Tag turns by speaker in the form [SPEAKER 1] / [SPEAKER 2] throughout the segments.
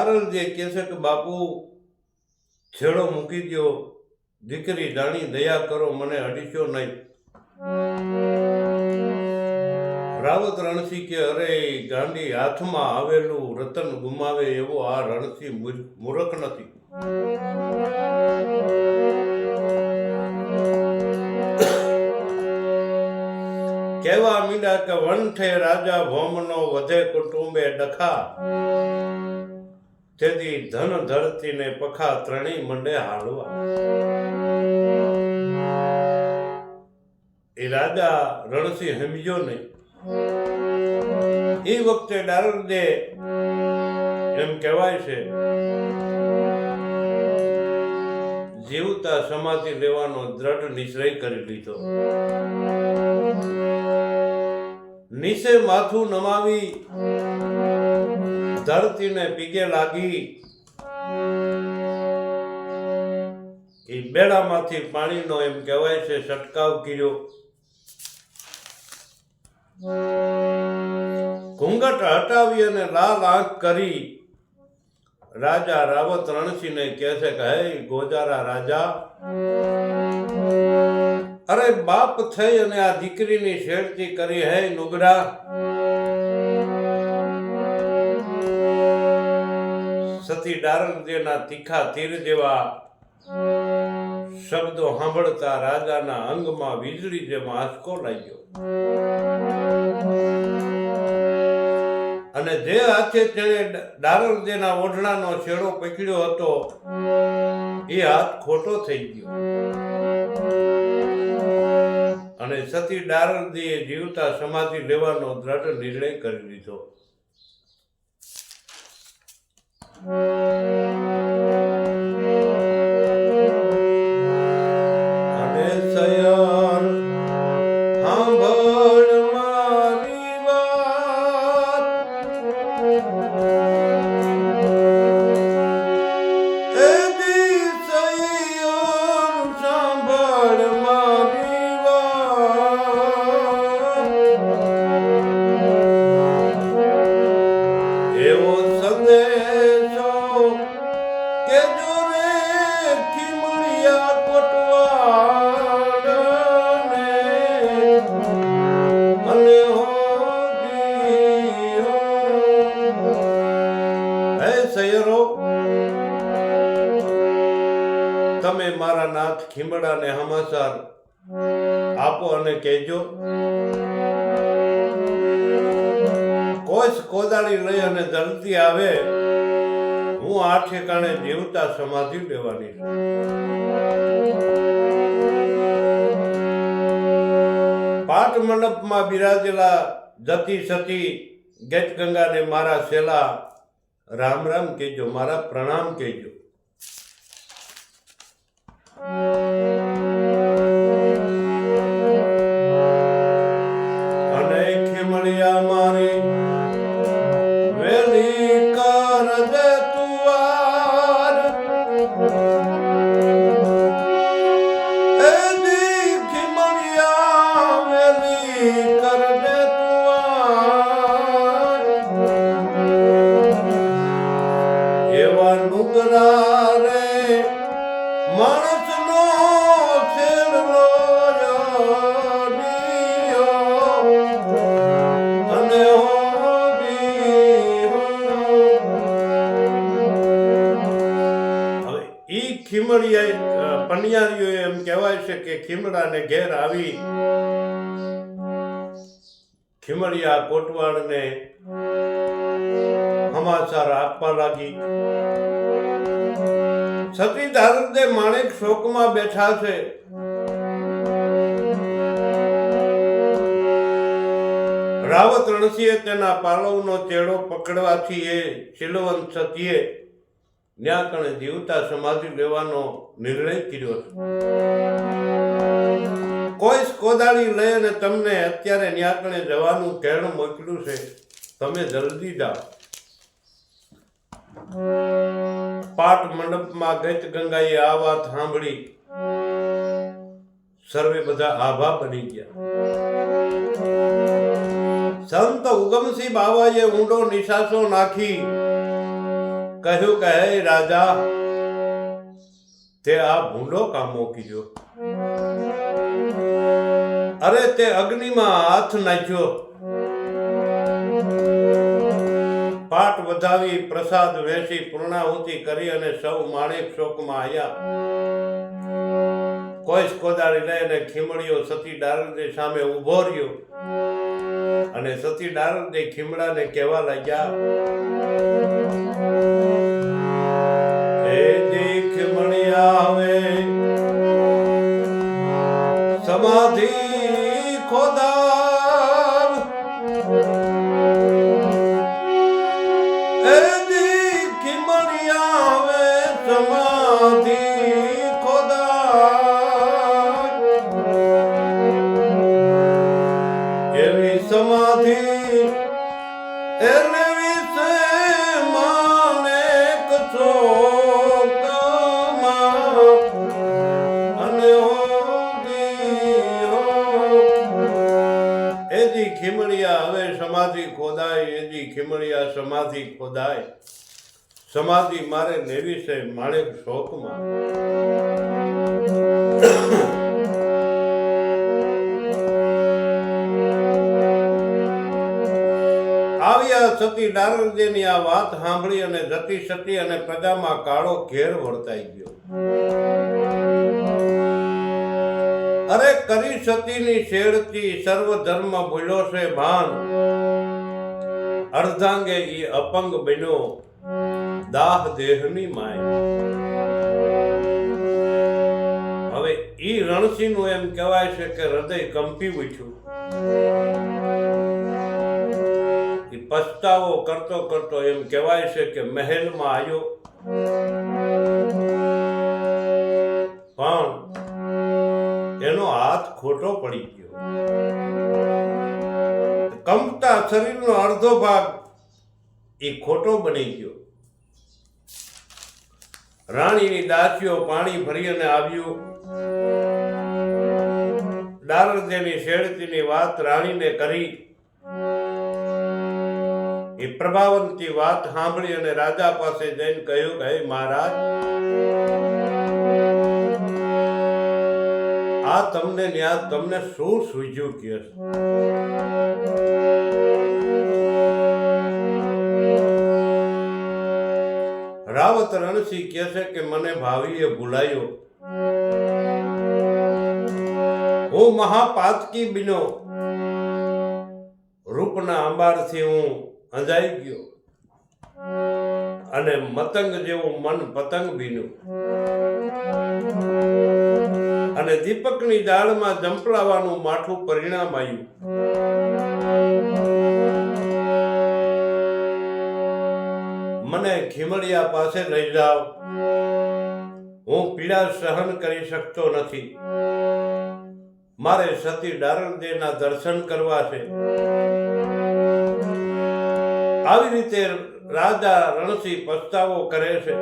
[SPEAKER 1] દારલ જે કહે કે, બાપુ, છેડો મૂકી દો દીકરી દાણી દયા કરો, મને અડીશો નહીં. રાવત રણસિંહ કે, અરે, ગાંડી હાથમાં આવેલું રતન ગુમાવે એવો આ રણસિંહ મૂર- મૂર્ખ નથી. કહેવા મીંડા કે, વંઠે રાજા ભોમનો વધે કુટુંબે ડખા. તેથી ધન ધરતી ને પખા ત્રણેય મંડે હાળવા એ રાજા રણસિંહ સમજ્યો નહીં. એ વખતે ડારદે એમ કહેવાય છે, જીવતા સમાધિ લેવાનો દ્રઢ નિશ્ચય કરી લીધો. નીચે માથું નમાવી ધરતીને પીગે લાગી. એ બેડામાંથી પાણીનો એમ કહેવાય છે, છટકાવ કર્યો. ઘૂંઘટ હટાવી અને લાલ આંખ કરી. રાજા રાવત રણસિંહને કહે છે કે, હે ગોજારા રાજા, અરે બાપ થઈ અને આ દીકરીની શેરતી કરી, હે નુગરા. સતી ડારંગદેના તીખા તીર જેવા શબ્દો સાંભળતા રાજાના અંગમાં વીજળી જેમ આંચકો લાગ્યો. અને જે હાથે તેણે ડારંગદેના ઓઢણાનો છેડો પકડ્યો હતો, એ હાથ ખોટો થઈ ગયો. અને સતી ડારંગદીએ જીવતા સમાધિ લેવાનો દ્રઢ નિર્ણય કરી લીધો. અને તમે મારા નાથ ખીમડાને હમાસાર આપો અને કહેજો કોચ કોદાળી લઈ અને જલ્દી આવે, હું આ ઠેકાણે જીવતા સમાધિ લેવાની પાટ મંડપમાં બિરાજેલા જતી સતી ગેટ ગંગાને મારા સેલા રામ રામ કહેજો મારા પ્રણામ કહેજો. ખીમડિયા પનિયારીઓ એમ કહેવાય છે કે ખીમડાને ઘેર આવી ખીમડિયા કોટવાડને સમાચાર આપવા લાગી. સતી દારૂદે માણેક શોકમાં બેઠા છે. રાવત રણસીએ તેના પાલવનો ચેડો પકડવાથી એ શીલવંત સતીએ કણે જીવતા સમાધિ લેવાનો નિર્ણય કર્યો છે. કોઈ કોદાળી લઈ અને તમને અત્યારે ન્યા કણે જવાનું કહેણ મોકલ્યું છે, તમે જલ્દી જાઓ. પાટ મંડપમાં ગત ગંગાએ આ વાત સાંભળી. સર્વે બધા આભા બની ગયા. સંત ઉગમસિંહ બાવાએ ઊંડો નિશાસો નાખી કહ્યું કે, હે રાજા, તે આ ભૂંડો કામ મૂકીજો અરે, તે અગ્નિમાં હાથ નાખ્યો. પાટ વધાવી, પ્રસાદ વેચી, પૂર્ણાહુતિ કરી અને સૌ માણેક શોકમાં આવ્યા કોઈ કોદાળી લઈને ખીમડીઓ સતી ડારદે સામે ઊભો રહ્યો. અને સતી ડારદે ખીમડાને કહેવા લાગ્યા હવે સમાધિ ખોદાવ હે દેખ આવે સમાધિ ખોદાવ એવી સમાધિ એને વિશે ખીમડિયા સમાધિ ખોદાય. સમાધિ મારે લેવી માણેક શોકમાં. સતી ડારણદેની આ વાત સાંભળી અને જતી સતી અને પ્રજામાં કાળો ઘેર વર્તાઈ ગયો. અરે કરી સતીની શેડતી સર્વ ધર્મ ભૂલ્યો છે ભાન. અર્ધાંગે ઈ અપંગ બન્યો, દાહ દેહની માય. હવે ઈ રણસિંહનું એમ કહેવાય છે કે હૃદય કંપી ઉઠ્યું. એ પસ્તાવો કરતો કરતો એમ કહેવાય છે કે મહેલમાં આવ્યો પણ એનો હાથ ખોટો પડી ગયો. કંપતા શરીરનો અડધો ભાગ એ ખોટો બની ગયો. રાણીની દાસીઓ પાણી ભરી અને આવ્યું. દારદેની શેડતીની વાત રાણીને કરી. એ પ્રભાવંતી વાત સાંભળી અને રાજા પાસે જઈને કહ્યું કે મહારાજ, આ તમને ન્યા તમને શું સૂજ્યું કે રાવત રણસિંહ કહે છે કે મને ભાવીએ ભૂલાયો. હું મહાપાતકી બિનો રૂપના અંબારથી હું અંજાઈ ગયો. અને મતંગ જેવું મન પતંગ બીનું અને દીપકની દાળમાં જંપલાવાનું માઠું પરિણામ આવ્યું. મને ખીમડિયા પાસે લઈ જાઓ. હું પીડા સહન કરી શકતો નથી. મારે સતી ડારણદેના દર્શન કરવા છે. આવી રીતે રાજા રણસિંહ પસ્તાવો કરે છે.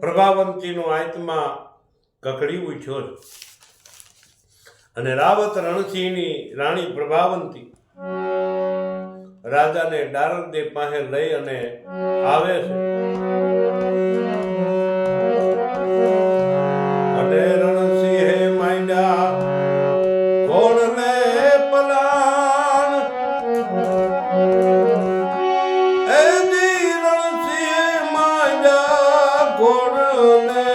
[SPEAKER 1] પ્રભાવંતીનો આત્મા કકડી ઉઠ્યો અને રાવત રણસિંહની રાણી પ્રભાવંતી રાજાને ડારણદે પાસે લઈ અને આવે છે. અને રણસિંહે માંડ્યા કોણને પલાણ? માંડ્યા કોણને